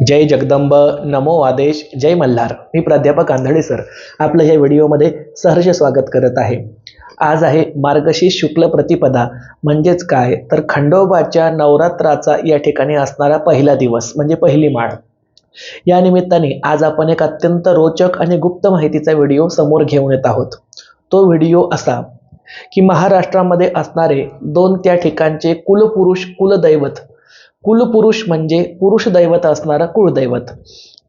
जय जगदंब नमो आदेश जय मल्हार. मी प्राध्यापक आंधळे सर आपलं ह्या व्हिडिओमध्ये सहर्ष स्वागत करत आहे. आज आहे मार्गशीर्ष शुक्ल प्रतिपदा. म्हणजेच काय? तर खंडोबाच्या नवरात्राचा या ठिकाणी असणारा पहिला दिवस म्हणजे पहिली माळ. या निमित्ताने आज आपण एक अत्यंत रोचक आणि गुप्त माहितीचा व्हिडिओ समोर घेऊन येत आहोत. तो व्हिडिओ असा की महाराष्ट्रामध्ये असणारे दोन त्या ठिकाणचे कुलपुरुष कुलदैवत कुलपुरुष म्हणजे पुरुष दैवत असणारा कुळदैवत.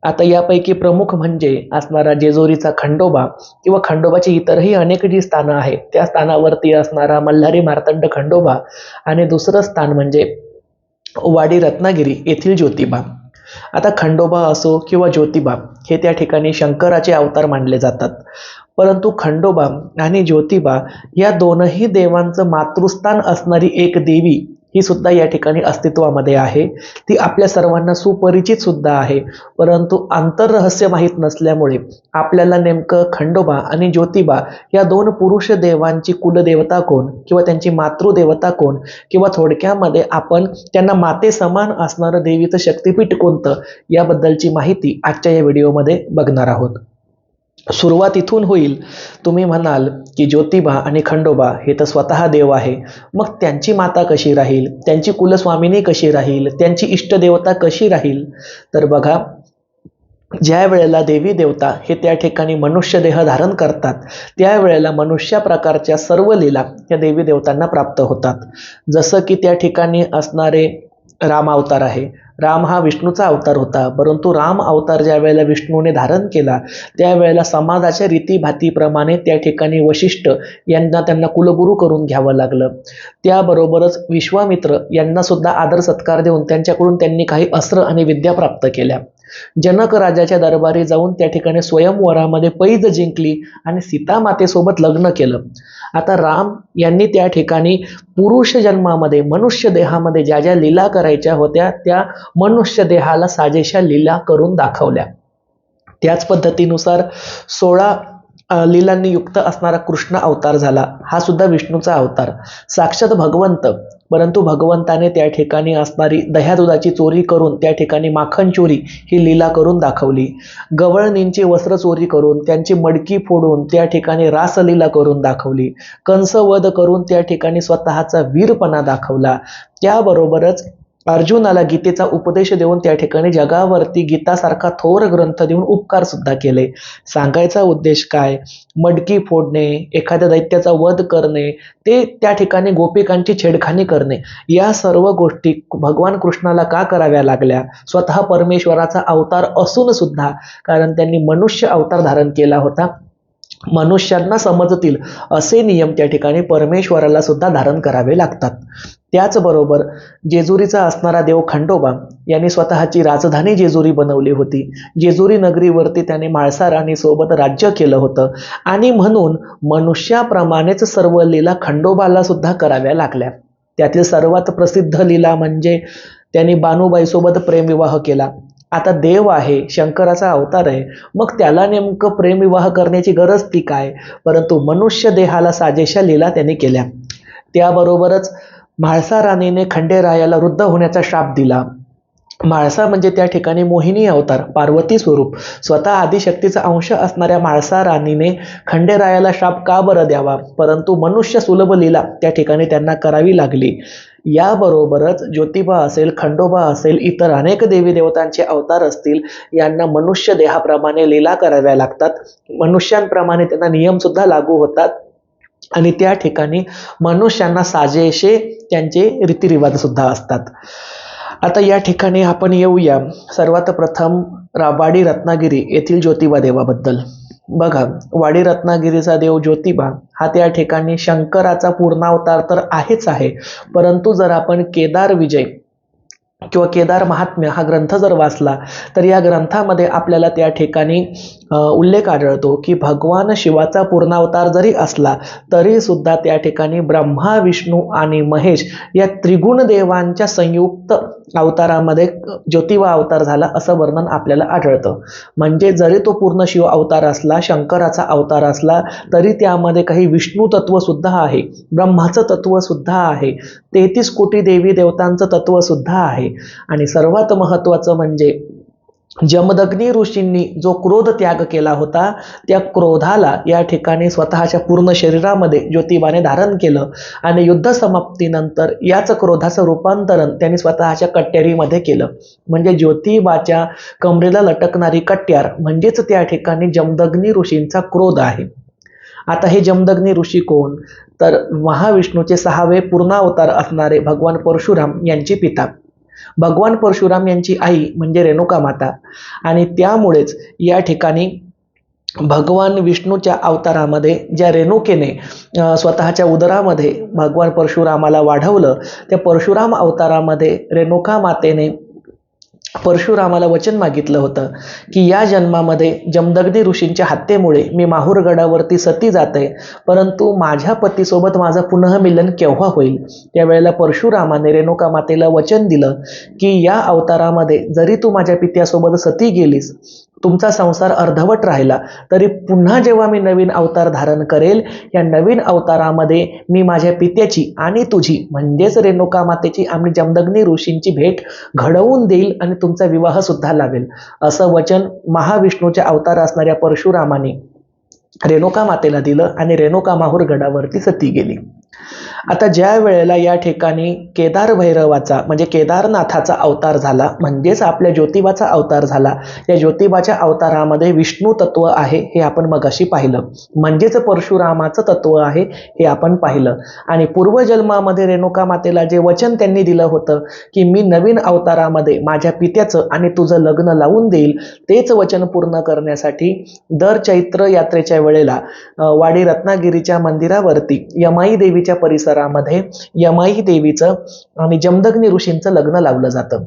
आता यापैकी प्रमुख म्हणजे असणारा जेजोरीचा खंडोबा किंवा खंडोबाची इतरही अनेक जी स्थानं आहेत त्या स्थानावरती असणारा मल्हारी मार्तंड खंडोबा आणि दुसरं स्थान म्हणजे वाडी रत्नागिरी येथील ज्योतिबा. आता खंडोबा असो किंवा ज्योतिबा हे त्या ठिकाणी शंकराचे अवतार मानले जातात. परंतु खंडोबा आणि ज्योतिबा या दोनही देवांचं मातृस्थान असणारी एक देवी ही सुद्धा या ठिकाणी अस्तित्वामध्ये आहे. ती आपल्या सर्वांना सुपरिचित सुद्धा आहे. परंतु आंतररहस्य माहीत नसल्यामुळे आपल्याला नेमकं खंडोबा आणि ज्योतिबा या दोन पुरुष देवांची कुलदेवता कोण किंवा त्यांची मातृदेवता कोण किंवा थोडक्यामध्ये आपण त्यांना माते समान असणारं देवीचं शक्तिपीठ कोणतं याबद्दलची माहिती आजच्या या व्हिडिओमध्ये बघणार आहोत. सुरुवात इथून होईल. तुम्ही म्हणाल की ज्योतिबा आणि खंडोबा हे तर स्वतः देव आहे. मग त्यांची माता कशी राहील? त्यांची कुलस्वामिनी कशी राहील? त्यांची इष्टदेवता कशी राहील? तर बघा ज्या वेळेला देवी देवता हे त्या ठिकाणी मनुष्य देह धारण करतात त्यावेळेला मनुष्या प्रकारच्या सर्व लीला या देवी देवतांना प्राप्त होतात. जसं की त्या ठिकाणी असणारे रामावतार आहे राम हा विष्णूचा अवतार होता. परंतु राम अवतार ज्या वेळेला विष्णूने धारण केला त्यावेळेला समाजाच्या रीतीभातीप्रमाणे त्या ठिकाणी वशिष्ठ यांना त्यांना कुलगुरू करून घ्यावं लागलं. त्याबरोबरच विश्वामित्र यांना सुद्धा आदर सत्कार देऊन त्यांच्याकडून त्यांनी काही अस्त्र आणि विद्या प्राप्त केल्या. जनक राजाच्या दरबारी जाऊन त्या ठिकाणी स्वयंवरामध्ये पैज जिंकली आणि सीता मातेसोबत लग्न केलं. आता राम यांनी त्या ठिकाणी पुरुष जन्मामध्ये मनुष्य देहामध्ये ज्या ज्या लीला करायच्या होत्या त्या मनुष्य देहाला साजेशा लीला करून दाखवल्या. त्याच पद्धतीनुसार सोळा लीलांनी युक्त असणारा कृष्ण अवतार झाला. हा सुद्धा विष्णूचा अवतार. साक्षात भगवंत परंतु भगवंताने त्या ठिकाणी असणारी दह्या दुधाची चोरी करून त्या ठिकाणी माखण चोरी ही लीला करून दाखवली. गवळणींची वस्त्र चोरी करून त्यांची मडकी फोडून त्या ठिकाणी रासलीला करून दाखवली. कंसवध करून त्या ठिकाणी स्वतःचा वीरपणा दाखवला. त्याबरोबरच अर्जुनाला गीतेचा उपदेश देऊन त्या ठिकाणी जगावरती गीतासारखा थोर ग्रंथ देऊन उपकार सुद्धा केले. सांगायचा उद्देश काय? मडकी फोडणे एखाद्या दैत्याचा वध करणे ते त्या ठिकाणी गोपिकांची छेडखानी करणे या सर्व गोष्टी भगवान कृष्णाला का कराव्या लागल्या? स्वतः परमेश्वराचा अवतार असून सुद्धा कारण त्यांनी मनुष्य अवतार धारण केला होता. मनुष्यांना समजतील असे नियम त्या ठिकाणी परमेश्वराला सुद्धा धारण करावे लागतात. त्याचबरोबर जेजुरीचा असणारा देव खंडोबा यांनी स्वतःची राजधानी जेजुरी बनवली होती. जेजुरी नगरीवरती त्याने म्हाळसा राणीसोबत राज्य केलं होतं आणि म्हणून मनुष्याप्रमाणेच सर्व लीला खंडोबाला सुद्धा कराव्या लागल्या. त्यातील सर्वात प्रसिद्ध लीला म्हणजे त्यांनी बानुबाईसोबत प्रेमविवाह केला. आता देव आहे शंकराचा अवतार आहे मग त्याला नेमकं प्रेमविवाह करण्याची गरज ती काय? परंतु मनुष्य देहाला साजेशा लीला त्याने केल्या. त्याबरोबरच म्हाळसा राणीने खंडेरायाला वृद्ध होण्याचा शाप दिला. म्हाळसा म्हणजे त्या ठिकाणी मोहिनी अवतार पार्वती स्वरूप. स्वतः आदिशक्तीचा अंश असणाऱ्या म्हाळसा राणीने खंडेरायाला शाप का बरं द्यावा? परंतु मनुष्य सुलभ लीला त्या ठिकाणी त्यांना करावी लागली. याबरोबरच ज्योतिबा असेल खंडोबा असेल इतर अनेक देवी देवतांचे अवतार असतील यांना मनुष्य देहाप्रमाणे लीला कराव्या लागतात. मनुष्यांप्रमाणे त्यांना नियमसुद्धा लागू होतात. आणि त्या ठिकाणी मनुष्यांना साजेशे त्यांचे रीतिरिवाजसुद्धा असतात. आता या ठिकाणी आपण येऊया. सर्वात प्रथम राबाडी रत्नागिरी येथील ज्योतिबा देवाबद्दल. बघा वाडी रत्नागिरीचा देव ज्योतिबा हा त्या ठिकाणी शंकराचा पूर्णावतार तर आहेच आहे. परंतु जर आपण केदार विजय किंवा केदार महात्म्य हा ग्रंथ जर वाचला तर या ग्रंथामध्ये आपल्याला त्या ठिकाणी उल्लेख आढळतो की भगवान शिवाचा पूर्णावतार जरी असला तरी सुद्धा त्या ठिकाणी ब्रह्मा विष्णू आणि महेश या त्रिगुण देवांच्या संयुक्त अवतारामध्ये ज्योतिबा अवतार झाला असं वर्णन आपल्याला आढळतं. म्हणजे जरी तो पूर्ण शिव अवतार असला शंकराचा अवतार असला तरी त्यामध्ये काही विष्णू तत्वसुद्धा आहे ब्रह्माचं तत्वसुद्धा आहे तेहतीस कोटी देवी देवतांचं तत्वसुद्धा आहे आहे आणि सर्वात महत्त्वाचं म्हणजे जमदग्नी ऋषींनी जो क्रोध त्याग केला होता त्या क्रोधाला या ठिकाणी स्वतःच्या पूर्ण शरीरामध्ये ज्योतिबाने धारण केलं. आणि युद्ध समाप्तीनंतर याच क्रोधाचं रूपांतरण त्यांनी स्वतःच्या कट्यारीमध्ये केलं. म्हणजे ज्योतिबाच्या कमरेला लटकणारी कट्यार म्हणजेच त्या ठिकाणी जमदग्नी ऋषींचा क्रोध आहे. आता हे जमदग्नी ऋषी कोण? तर महाविष्णूचे सहावे पूर्णावतार असणारे भगवान परशुराम यांची पिता. भगवान परशुराम यांची आई म्हणजे रेणुका माता. आणि त्यामुळेच या ठिकाणी भगवान विष्णूच्या अवतारामध्ये ज्या रेणुकेने स्वतःच्या उदरामध्ये भगवान परशुरामाला वाढवलं त्या परशुराम अवतारामध्ये रेणुका मातेने परशुरामाला वचन मागितलं होतं की या जन्मामध्ये जमदगदी ऋषींच्या हत्येमुळे मी माहूरगडावरती सती जाते परंतु माझ्या पतीसोबत माझं पुनः मिलन केव्हा होईल? त्यावेळेला परशुरामाने रेणुका मातेला वचन दिलं की या अवतारामध्ये जरी तू माझ्या पित्यासोबत सती गेलीस तुमचा संसार अर्धवट राहिला तरी पुन्हा जेव्हा मी नवीन अवतार धारण करेल या नवीन अवतारामध्ये मी माझ्या पित्याची आणि तुझी म्हणजेच रेणुका मातेची आम्ही जमदग्नी ऋषींची भेट घडवून देईल आणि तुमचा विवाह सुद्धा लावेल. असं वचन महाविष्णूचे अवतार असणाऱ्या परशुरामाने रेणुका मातेला दिलं आणि रेणुका माहूर गडावरती सती गेली. आता ज्या वेळेला या ठिकाणी केदार भैरवाचा म्हणजे केदारनाथाचा अवतार झाला म्हणजेच आपल्या ज्योतिबाचा अवतार झाला या ज्योतिबाच्या अवतारामध्ये विष्णू तत्व आहे हे आपण मगाशी पाहिलं. म्हणजेच परशुरामाचं तत्व आहे हे आपण पाहिलं. आणि पूर्वजन्मामध्ये रेणुका मातेला जे वचन त्यांनी दिलं होतं की मी नवीन अवतारामध्ये माझ्या पित्याचं आणि तुझं लग्न लावून देईल तेच वचन पूर्ण करण्यासाठी दर चैत्र यात्रेच्या वेळेला वाडी रत्नागिरीच्या मंदिरावरती यमाई देवीच्या परिसरामध्ये यमाई देवीचं आणि जमदग्नी ऋषींचं लग्न लावलं जातं.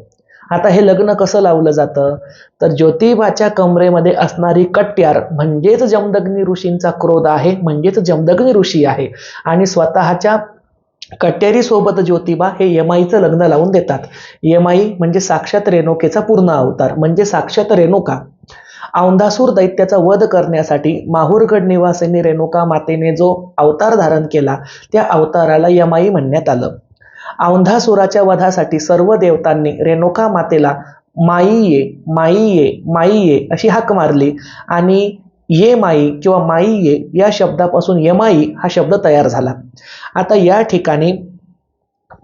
आता हे लग्न कसं लावलं जातं? तर ज्योतिबाच्या कमरेमध्ये असणारी कट्यार म्हणजेच जमदग्नी ऋषींचा क्रोध आहे म्हणजेच जमदग्नी ऋषी आहे. आणि स्वतःच्या कट्यारीसोबत ज्योतिबा हे यमाईचं लग्न लावून देतात. यमाई म्हणजे साक्षात रेणुकेचा पूर्ण अवतार म्हणजे साक्षात रेणुका. औंधासूर दैत्याचा वध करण्यासाठी माहूरगड निवासिनी रेणुका मातेने जो अवतार धारण केला त्या अवताराला यमाई म्हणण्यात आलं. औंधासुराच्या वधासाठी सर्व देवतांनी रेणुका मातेला माई ये माई ये माई ये अशी हाक मारली आणि ये माई किंवा माई ये या शब्दापासून यमाई हा शब्द तयार झाला. आता या ठिकाणी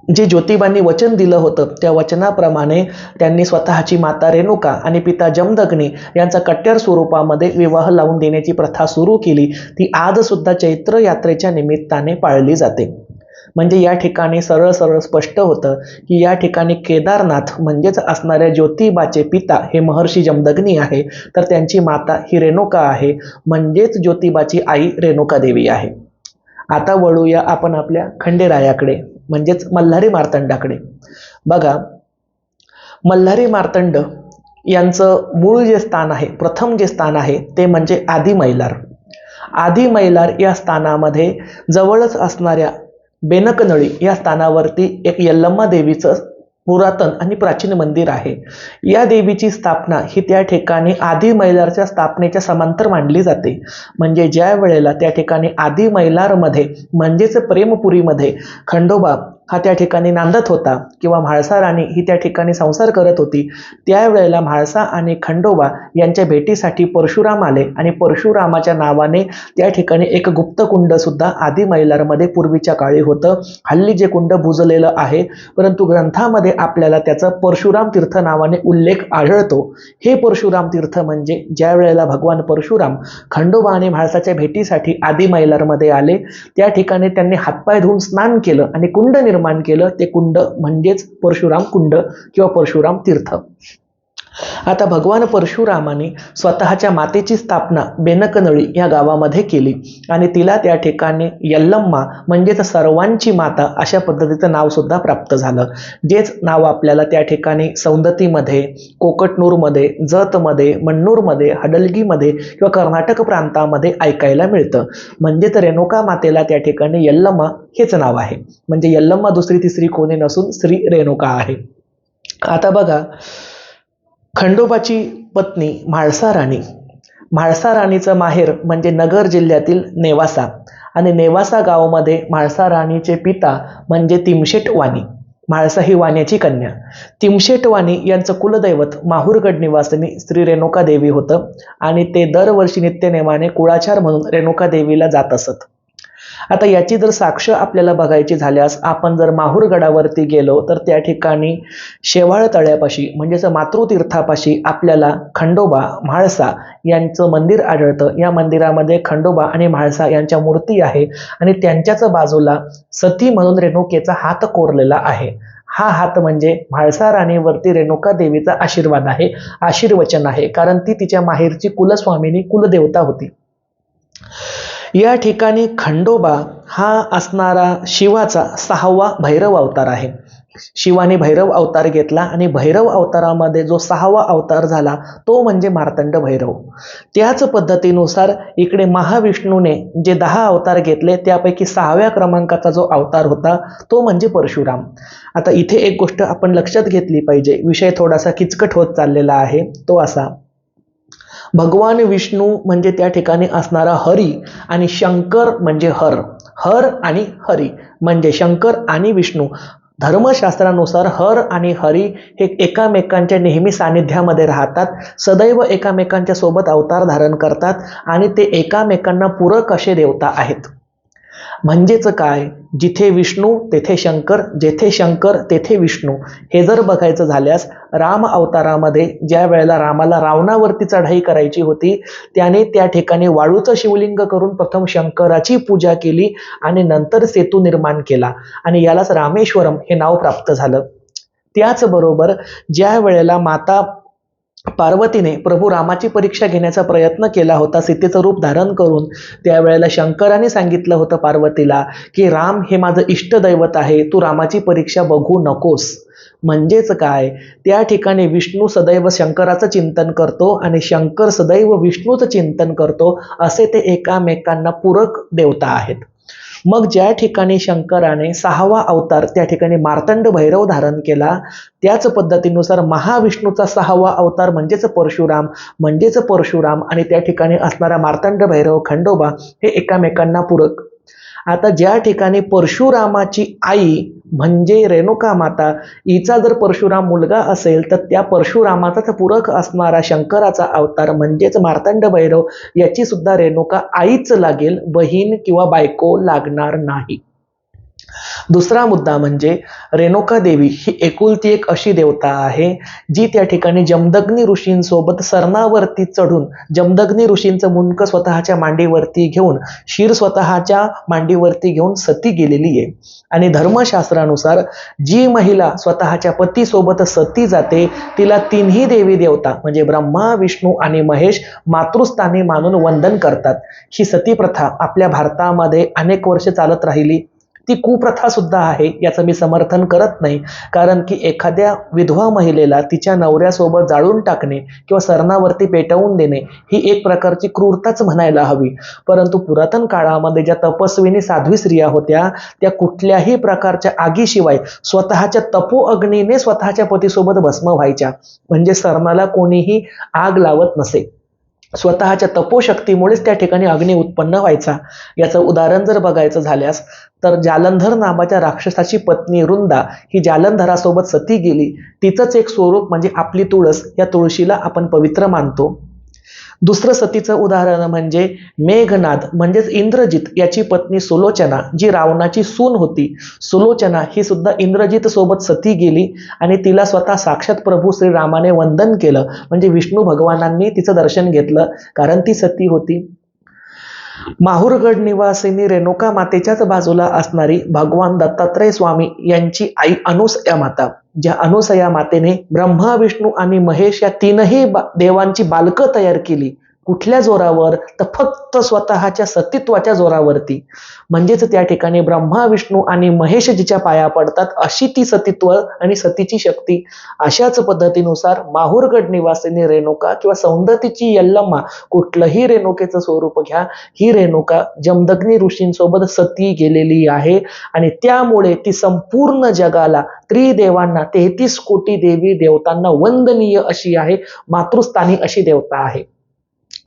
जे ज्योतिबांनी वचन दिलं होतं त्या वचनाप्रमाणे त्यांनी स्वतःची माता रेणुका आणि पिता जमदग्नी यांचा कट्टर स्वरूपामध्ये विवाह लावून देण्याची प्रथा सुरू केली. ती आजसुद्धा चैत्र यात्रेच्या निमित्ताने पाळली जाते. म्हणजे या ठिकाणी सरळ सरळ स्पष्ट होतं की या ठिकाणी केदारनाथ म्हणजेच असणाऱ्या ज्योतिबाचे पिता हे महर्षी जमदग्नी आहे. तर त्यांची माता ही रेणुका आहे. म्हणजेच ज्योतिबाची आई रेणुका देवी आहे. आता वळूया आपण आपल्या खंडेरायाकडे. म्हणजेच मल्हारी मार्तंडाकडे. बघा मल्हारी मार्तंड यांचं मूळ जे स्थान आहे प्रथम जे स्थान आहे ते म्हणजे आदी मैलार. आदी मैलार या स्थानामध्ये जवळच असणाऱ्या बेनकनळी या स्थानावरती एक यल्लम्मा देवीचं पुरातन आणि प्राचीन मंदिर आहे. या देवीची स्थापना ही त्या ठिकाणी आदी मैलारच्या स्थापनेच्या समांतर मांडली जाते. म्हणजे ज्या वेळेला त्या ठिकाणी आदी मैलारमध्ये म्हणजेच प्रेमपुरीमध्ये खंडोबा हा त्या ठिकाणी नांदत होता किंवा म्हाळसा राणी ही त्या ठिकाणी संसार करत होती त्यावेळेला म्हाळसा आणि खंडोबा यांच्या भेटीसाठी परशुराम आले आणि परशुरामाच्या नावाने त्या ठिकाणी एक गुप्त कुंड सुद्धा आदी मैलारमध्ये पूर्वीच्या काळी होतं. हल्ली जे कुंड बुजलेलं आहे परंतु ग्रंथामध्ये आपल्याला त्याचा परशुराम तीर्थ नावाने उल्लेख आढळतो. हे परशुराम तीर्थ म्हणजे ज्या वेळेला भगवान परशुराम खंडोबा आणि म्हाळसाच्या भेटीसाठी आदी मैलारमध्ये आले त्या ठिकाणी त्यांनी हातपाय धुवून स्नान केलं आणि कुंड निर्माण केलं ते कुंड म्हणजेच परशुराम कुंड किंवा परशुराम तीर्थ. आता भगवान परशुरामाने स्वतःच्या मातेची स्थापना बेनकनळी या गावामध्ये केली आणि तिला त्या ठिकाणी यल्लम्मा म्हणजेच सर्वांची माता अशा पद्धतीचं नावसुद्धा प्राप्त झालं. जेच नाव आपल्याला त्या ठिकाणी सौंदतीमध्ये कोकटनूरमध्ये जतमध्ये मण्णूरमध्ये हडलगीमध्ये किंवा कर्नाटक प्रांतामध्ये ऐकायला मिळतं. म्हणजेच रेणुका मातेला त्या ठिकाणी यल्लम्मा हेच नाव आहे. म्हणजे यल्लम्मा दुसरी तिसरी कोणी नसून श्री रेणुका आहे. आता बघा खंडोबाची पत्नी म्हाळसा राणी. म्हाळसा राणीचं माहेर म्हणजे नगर जिल्ह्यातील नेवासा आणि नेवासा गावामध्ये म्हाळसा राणीचे पिता म्हणजे तिमशेट वाणी. म्हाळसा ही वाण्याची कन्या. तिमशेट वाणी यांचं कुलदैवत माहूरगड निवासिनी श्री रेणुका देवी होतं आणि ते दरवर्षी नित्यनेमाने कुळाचार म्हणून रेणुका देवीला जात असत. आता याची जर साक्ष आपल्याला बघायची झाल्यास आपण जर माहूरगडावरती गेलो तर त्या ठिकाणी शेवाळ तळ्यापाशी म्हणजेच मातृतीर्थापाशी आपल्याला खंडोबा म्हाळसा यांचं मंदिर आढळतं. या मंदिरामध्ये खंडोबा आणि म्हाळसा यांच्या मूर्ती आहे आणि त्यांच्याच बाजूला सती म्हणून रेणुकेचा हात कोरलेला आहे. हा हात म्हणजे म्हाळसा राणीवरती रेणुका देवीचा आशीर्वाद आहे आशीर्वचन आहे कारण ती तिच्या माहेरची कुलस्वामिनी कुलदेवता होती. या ठिकाणी खंडोबा हा असणारा शिवाचा सहावा भैरव अवतार आहे. शिवाने भैरव अवतार घेतला आणि भैरव अवतारामध्ये जो सहावा अवतार झाला तो म्हणजे मार्तंड भैरव. त्याच पद्धतीनुसार इकडे महाविष्णूने जे दहा अवतार घेतले त्यापैकी सहाव्या क्रमांकाचा जो अवतार होता तो म्हणजे परशुराम. आता इथे एक गोष्ट आपण लक्षात घेतली पाहिजे. विषय थोडासा किचकट होत चाललेला आहे तो असा. भगवान विष्णू म्हणजे त्या ठिकाणी असणारा हरी आणि शंकर म्हणजे हर. हर आणि हरी म्हणजे शंकर आणि विष्णू. धर्मशास्त्रानुसार हर आणि हरी हे एकामेकांच्या नेहमी सानिध्यामध्ये राहतात सदैव एकामेकांच्या सोबत अवतार धारण करतात आणि ते एकामेकांना पूरक असे देवता आहेत. म्हणजेच काय? जिथे विष्णू तेथे शंकर जेथे शंकर तेथे विष्णू. हे जर बघायचं झाल्यास राम अवतारामध्ये ज्या वेळेला रामाला रावणावरती चढाई करायची होती त्याने त्या ठिकाणी वाळूचं शिवलिंग करून प्रथम शंकराची पूजा केली आणि नंतर सेतू निर्माण केला. आणि यालाच रामेश्वरम हे नाव प्राप्त झालं. त्याचबरोबर ज्या वेळेला माता पार्वतीने प्रभू रामाची परीक्षा घेण्याचा प्रयत्न केला होता सीतेचं रूप धारण करून त्यावेळेला शंकराने सांगितलं होतं पार्वतीला की राम हे माझं इष्टदैवत आहे तू रामाची परीक्षा बघू नकोस. म्हणजेच काय? त्या ठिकाणी विष्णू सदैव शंकराचं चिंतन करतो आणि शंकर सदैव विष्णूचं चिंतन करतो असे ते एकामेकांना पूरक देवता आहेत. मग ज्या ठिकाणी शंकराने सहावा अवतार त्या ठिकाणी मार्तंड भैरव धारण केला त्याच पद्धतीनुसार महाविष्णूचा सहावा अवतार म्हणजेच परशुराम म्हणजेच परशुराम आणि त्या ठिकाणी असणारा मार्तंड भैरव खंडोबा हे एकामेकांना पूरक. आता ज्या ठिकाणी परशुरामाची आई म्हणजे रेणुका माता हिचा जर परशुराम मुलगा असेल तर त्या परशुरामाचाच पूरक असणारा शंकराचा अवतार म्हणजेच मार्तंड भैरव याची सुद्धा रेणुका आईच लागेल बहीण किंवा बायको लागणार नाही. दुसरा मुद्दा म्हणजे रेणुका देवी ही एकुलती एक अशी देवता आहे जी त्या ठिकाणी जमदग्नी ऋषींसोबत सरणावरती चढून जमदग्नी ऋषींचं मुंडकं स्वतःच्या मांडीवरती घेऊन शिर स्वतःच्या मांडीवरती घेऊन सती गेलेली आहे. आणि धर्मशास्त्रानुसार जी महिला स्वतःच्या पतीसोबत सती जाते तिला तिन्ही देवी देवता म्हणजे ब्रह्मा विष्णू आणि महेश मातृस्थानी मानून वंदन करतात. ही सती प्रथा आपल्या भारतामध्ये अनेक वर्ष चालत राहिली. ती कुप्रथा सुद्धा आहे याचं मी समर्थन करत नाही. कारण की एखाद्या विधवा महिलेला तिच्या नवऱ्यासोबत जाळून टाकणे किंवा सरणावरती पेटवून देणे ही एक प्रकारची क्रूरताच म्हणायला हवी. परंतु पुरातन काळामध्ये ज्या तपस्विनी साध्वी स्त्रिया होत्या त्या कुठल्याही प्रकारच्या आगीशिवाय स्वतःच्या तपो अग्नीने स्वतःच्या पतीसोबत भस्म व्हायच्या. म्हणजे सरणाला कोणीही आग लावत नसे. स्वतःच्या तपोशक्तीमुळेच त्या ठिकाणी अग्नी उत्पन्न व्हायचा. याचं उदाहरण जर बघायचं झाल्यास तर जालंधर नावाच्या राक्षसाची पत्नी वृंदा ही जालंधरासोबत सती गेली. तिचंच एक स्वरूप म्हणजे आपली तुळस. या तुळशीला आपण पवित्र मानतो. दुसरं सतीचं उदाहरण म्हणजे मेघनाद म्हणजेच इंद्रजित याची पत्नी सुलोचना जी रावणाची सून होती. सुलोचना ही सुद्धा इंद्रजित सोबत सती गेली आणि तिला स्वतः साक्षात प्रभू श्रीरामाने वंदन केलं. म्हणजे विष्णू भगवानांनी तिचं दर्शन घेतलं कारण ती सती होती. माहूरगड निवासिनी रेणुका मातेच्याच बाजूला असणारी भगवान दत्तात्रय स्वामी यांची आई अनुसया माता ज्या अनुसया मातेने ब्रह्मा विष्णू आणि महेश या तीनही बा देवांची बालकं तयार केली. कुठल्या जोरावर? तर फक्त स्वतःच्या सतीत्वाच्या जोरावरती. म्हणजेच त्या ठिकाणी ब्रह्मा विष्णू आणि महेश जिच्या पाया पडतात अशी ती सतीत्व आणि सतीची शक्ती. अशाच पद्धतीनुसार माहूरगड निवासिनी रेणुका किंवा सौंदतीची यल्लम्मा कुठलंही रेणुकेचं स्वरूप घ्या. ही रेणुका जमदग्नी ऋषींसोबत सती गेलेली आहे आणि त्यामुळे ती संपूर्ण जगाला त्रिदेवांना तेहतीस कोटी देवी देवतांना वंदनीय अशी आहे मातृस्थानी अशी देवता आहे.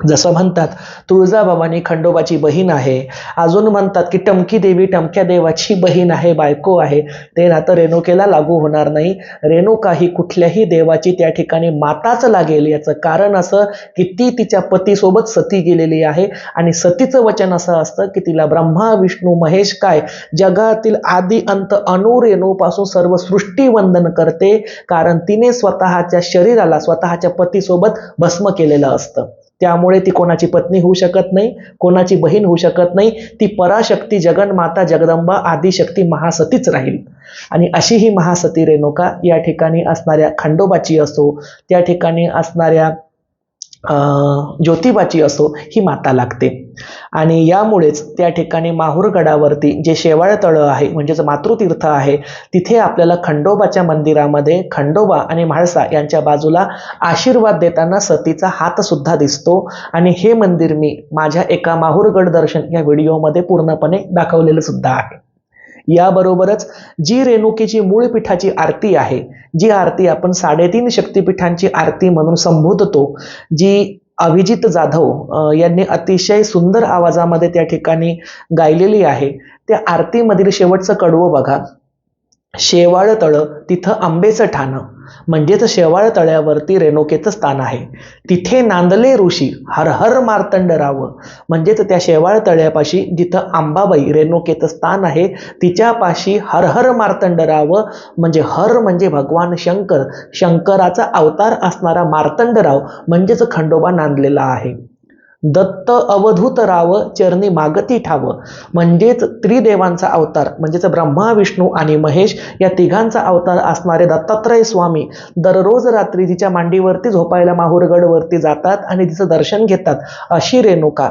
जसं म्हणतात तुळजाभवानी खंडोबाची बहीण आहे. अजून म्हणतात की टमकी देवी टमक्या देवाची बहीण आहे बायको आहे. ते नातं रेणुकेला लागू होणार नाही. रेणुका ही कुठल्याही देवाची त्या ठिकाणी माताच लागेल. याचं कारण असं की ती तिच्या पतीसोबत सती गेलेली आहे. आणि सतीचं वचन असं असतं की तिला ब्रह्मा विष्णू महेश काय जगातील आदी अंत अणु रेणूपासून सर्व सृष्टी वंदन करते. कारण तिने स्वतःच्या शरीराला स्वतःच्या पतीसोबत भस्म केलेलं असतं. त्यामुळे ती कोणाची पत्नी होऊ शकत नाही कोणाची बहीण होऊ शकत नाही. ती पराशक्ती जगनमाता जगदंबा आदिशक्ती महासतीच राहील. आणि अशी ही महासती रेणुका या ठिकाणी असणाऱ्या खंडोबाची असो त्या ठिकाणी असणाऱ्या अं, ज्योतिबाची असो ही माता लागते. आणि यामुळेच त्या ठिकाणी माहूरगडावरती जे शेवाळ तळं आहे म्हणजेच मातृतीर्थ आहे तिथे आपल्याला खंडोबाच्या मंदिरामध्ये खंडोबा आणि म्हाळसा यांच्या बाजूला आशीर्वाद देताना सतीचा हातसुद्धा दिसतो. आणि हे मंदिर मी माझ्या एका माहूरगड दर्शन या व्हिडिओमध्ये पूर्णपणे दाखवलेलं सुद्धा आहे. याबरोबरच जी रेणुकीची मूळ पीठाची आरती आहे जी आरती आपण साडेतीन शक्तिपीठांची आरती म्हणून संबोधतो जी अभिजित जाधव यांनी अतिशय सुंदर आवाजामध्ये त्या ठिकाणी गायलेली आहे. त्या आरतीमधील शेवटचं कडवं बघा. शेवाळ तळं तिथं आंबेचं ठाणं. म्हणजेच शेवाळ तळ्यावरती रेणुकेचं स्थान आहे. तिथे नांदले ऋषी हर हर मार्तंड राव. म्हणजेच त्या शेवाळ तळ्यापाशी जिथं आंबाबाई रेणुकेचं स्थान आहे तिच्यापाशी हर हर मार्तंड राव. म्हणजे हर म्हणजे भगवान शंकर. शंकराचा अवतार असणारा मार्तंडराव म्हणजेच खंडोबा नांदलेला आहे. दत्त अवधूत राव चरणी मागती ठाव. म्हणजेच त्रिदेवांचा अवतार म्हणजेच ब्रह्मा विष्णू आणि महेश या तिघांचा अवतार असणारे दत्तात्रय स्वामी दररोज रात्री तिच्या मांडीवरती झोपायला माहूरगडवरती जातात आणि तिचं दर्शन घेतात अशी रेणुका.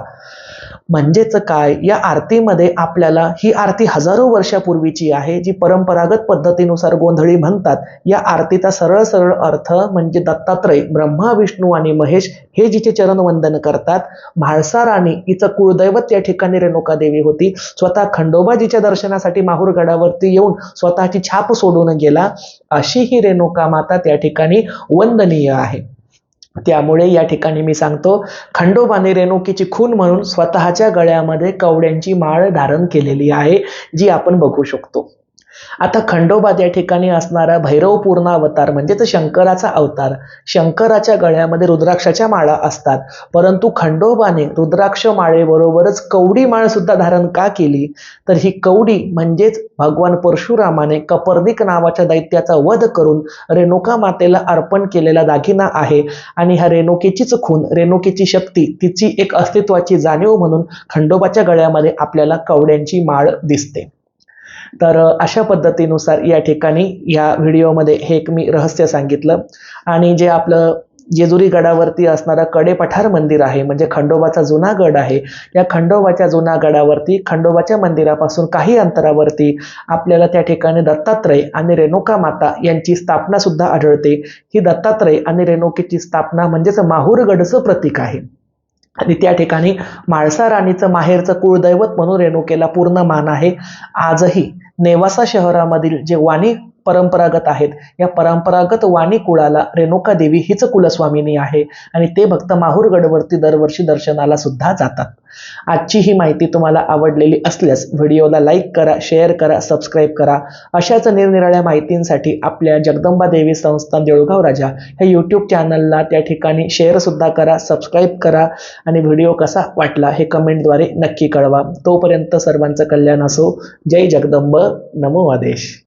म्हणजेच काय? या आरतीमध्ये आपल्याला ही आरती हजारो वर्षापूर्वीची आहे जी परंपरागत पद्धतीनुसार गोंधळी म्हणतात या आरतीचा सरळ सरळ अर्थ म्हणजे दत्तात्रय ब्रह्मा विष्णू आणि महेश हे जिचे चरण वंदन करतात. म्हाळसा राणी हिचं कुळदैवत या ठिकाणी रेणुका देवी होती. स्वतः खंडोबाजीच्या दर्शनासाठी माहूरगडावरती येऊन स्वतःची छाप सोडून गेला. अशी ही रेणुका माता त्या ठिकाणी वंदनीय आहे. त्यामुळे या ठिकाणी मी सांगतो खंडोबाने रेणुकीची खून म्हणून स्वतःच्या गळ्यामध्ये कवड्यांची माळ धारण केलेली आहे जी आपण बघू शकतो. आता खंडोबा त्या ठिकाणी असणारा भैरव पूर्णावतार म्हणजेच शंकराचा अवतार. शंकराच्या गळ्यामध्ये रुद्राक्षाच्या माळा असतात. परंतु खंडोबाने रुद्राक्ष माळेबरोबरच कवडी माळ सुद्धा धारण का केली? तर ही कवडी म्हणजेच भगवान परशुरामाने कपर्दिक नावाच्या दैत्याचा वध करून रेणुका मातेला अर्पण केलेला दागिना आहे. आणि ह्या रेणुकेचीच खून रेणुकेची शक्ती तिची एक अस्तित्वाची जाणीव म्हणून खंडोबाच्या गळ्यामध्ये आपल्याला कवड्यांची माळ दिसते. तर अशा पद्धतीनुसार या ठिकाणी या व्हिडिओमध्ये हे एक मी रहस्य सांगितलं. आणि जे आपलं जेजुरी गडावरती असणारं कडेपठार मंदिर आहे म्हणजे खंडोबाचा जुना गड आहे या खंडोबाच्या जुना गडावरती खंडोबाच्या मंदिरापासून काही अंतरावरती आपल्याला त्या ठिकाणी दत्तात्रय आणि रेणुका माता यांची स्थापना सुद्धा आढळते. ही दत्तात्रय आणि रेणुकेची स्थापना म्हणजेच माहूरगडचं प्रतीक आहे. आणि त्या ठिकाणी म्हाळसा राणीचं माहेरचं कुळदैवत म्हणून रेणुकेला पूर्ण मान आहे. आजही नेवासा शहरामधील जे वाणी परंपरागत आहेत. या परंपरागत वाणी कुळाला रेणुका देवी हीच कुलस्वामिनी आहे. आणि ते भक्त माहूरगडवरती दरवर्षी दर्शनाला सुद्धा जातात. आजची ही माहिती तुम्हाला आवडलेली असल्यास व्हिडिओला लाईक करा शेअर करा सबस्क्राईब करा. अशाच निरनिराळ्या माहितींसाठी आपल्या जगदंबा देवी संस्थान देऊळगाव राजा ह्या यूट्यूब चॅनलला त्या ठिकाणी शेअरसुद्धा करा सबस्क्राईब करा. आणि व्हिडिओ कसा वाटला हे कमेंटद्वारे नक्की कळवा. तोपर्यंत सर्वांचं कल्याण असो. जय जगदंब. नमो आदेश.